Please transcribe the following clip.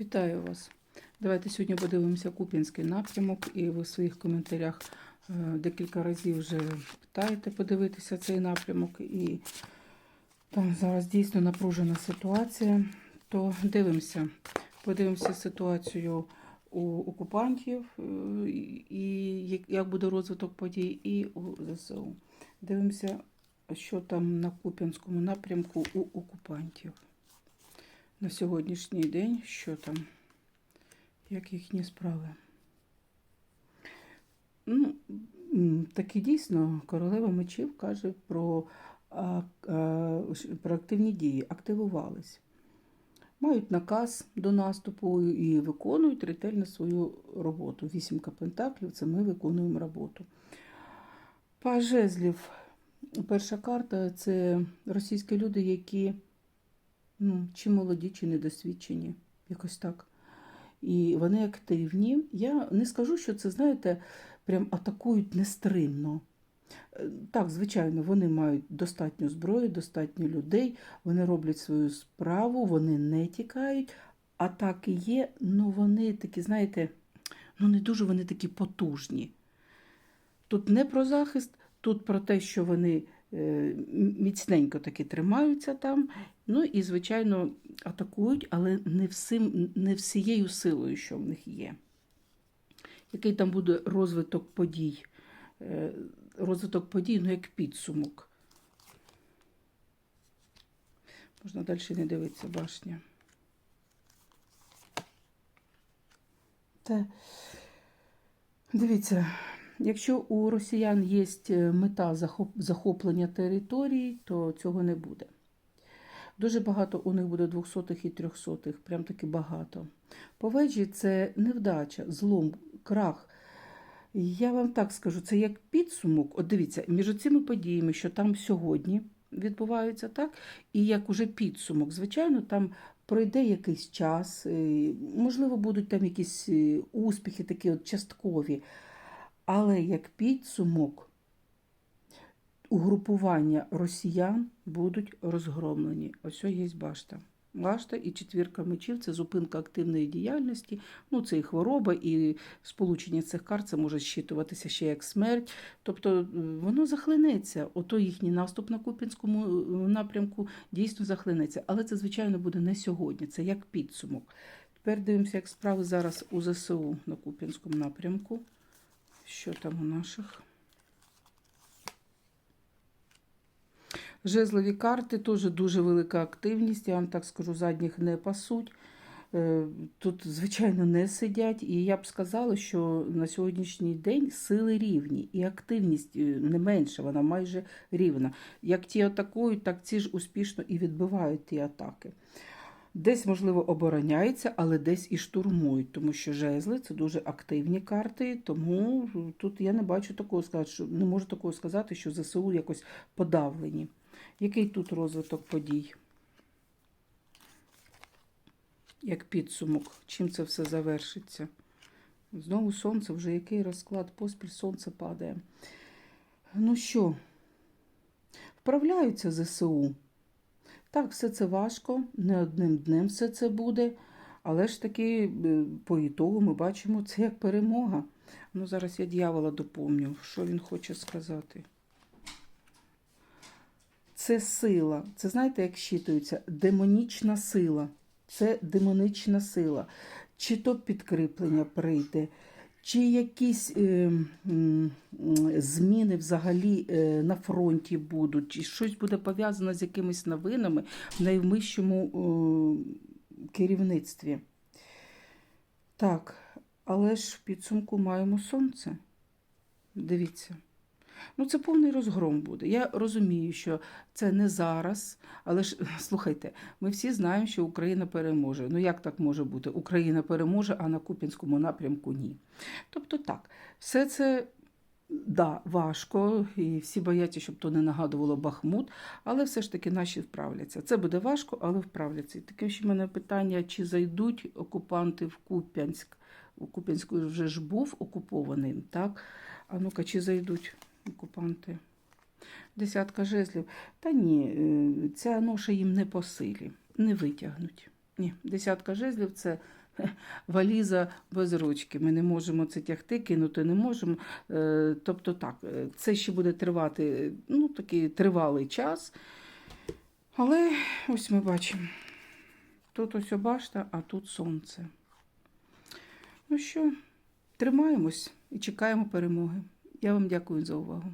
Вітаю вас. Давайте сьогодні подивимося Куп'янський напрямок, і ви в своїх коментарях е, декілька разів вже питаєте подивитися цей напрямок. І там зараз дійсно напружена ситуація. То дивимося. Подивимося ситуацію у окупантів, е, і як буде розвиток подій, і у ЗСУ. Дивимося, що там на Куп'янському напрямку у окупантів. На сьогоднішній день, що там, як їхні справи. Ну, таки дійсно королева мечів каже про, про активні дії, активувались. Мають наказ до наступу і виконують ретельно свою роботу. Вісімка пентаклів це ми виконуємо роботу. Паж жезлів. Перша карта це російські люди, які ну, чи молоді, чи недосвідчені, якось так. І вони активні. Я не скажу, що це, знаєте, прям атакують нестримно. Е, Так, звичайно, вони мають достатньо зброї, достатньо людей, вони роблять свою справу, вони не тікають. Атаки є, ну вони такі, знаєте, ну не дуже вони такі потужні. Тут не про захист, тут про те, що вони міцненько таки тримаються там. Ну і, звичайно, атакують, але не, всім, не всією силою, що в них є. Який там буде розвиток подій? Е, Розвиток подій, ну як підсумок. Можна далі не дивитися башня. Та, дивіться, якщо у росіян є мета захоплення території, то цього не буде. Дуже багато у них буде двохсотих і трьохсотих, прям таки багато. Поведжі це невдача, злом, крах. Я вам так скажу, це як підсумок. От дивіться, між цими подіями, що там сьогодні відбуваються, так, і як уже підсумок, звичайно, там пройде якийсь час, е, можливо, будуть там якісь е, успіхи, такі от часткові. Але як підсумок, угрупування росіян будуть розгромлені. Ось є башта. Башта і четвірка мечів це зупинка активної діяльності. Ну, це і хвороба, і сполучення цих карт це може щитуватися ще як смерть. Тобто е, воно захлинеться. Ото їхній наступ на Купінському е, напрямку дійсно захлинеться. Але це, звичайно, буде не сьогодні, це як підсумок. Тепер дивимося, як справи зараз у ЗСУ на Купінському напрямку. Що там у наших? Жезлові карти теж дуже велика активність, я вам так скажу, задніх не пасуть. Е, Тут, звичайно, не сидять. І я б сказала, що на сьогоднішній день сили рівні і активність е, не менша, вона майже рівна. Як ті атакують, так ці ж успішно і відбивають ті атаки. Десь, можливо, обороняється, але десь і штурмують, тому що жезли це дуже активні карти, тому тут я не бачу такого сказати, що не можу такого сказати, що ЗСУ якось подавлені. Який тут розвиток подій? Як підсумок, чим це все завершиться? Знову сонце, вже який розклад поспіль сонце падає. Ну що, вправляються ЗСУ. Так, все це важко, не одним днем все це буде, але ж таки е, по ітогу ми бачимо це як перемога. Ну, зараз я дьявола доповню, що він хоче сказати. Це сила. Це знаєте, як щитується? Демонічна сила. Це демонічна сила. Чи то підкріплення прийде, чи якісь е, м, зміни взагалі е, на фронті будуть, чи щось буде пов'язано з якимись новинами в найвищому е, керівництві. Так, але ж в підсумку маємо сонце. Дивіться. Ну, це повний розгром буде. Я розумію, що це не зараз, але ж слухайте, ми всі знаємо, що Україна переможе. Ну як так може бути? Україна переможе, а на Купінському напрямку ні. Тобто так, все це. Да, важко, і всі бояться, щоб то не нагадувало Бахмут, але все ж таки наші вправляться. Це буде важко, але вправляться. І таке ще в мене питання: чи зайдуть окупанти в Куп'янськ? У Куп'янську вже ж був окупований, так? А ну-ка, чи зайдуть окупанти? Десятка жезлів. Та ні, е, ця ноша їм не по силі, не витягнуть. Ні, десятка жезлів це валіза без ручки. Ми не можемо це тягти, кинути не можемо. Е, Тобто так, е, це ще буде тривати ну, такий тривалий час. Але ось ми бачимо. Тут ось башта, а тут сонце. Ну що, тримаємось і чекаємо перемоги. Я вам дякую за увагу.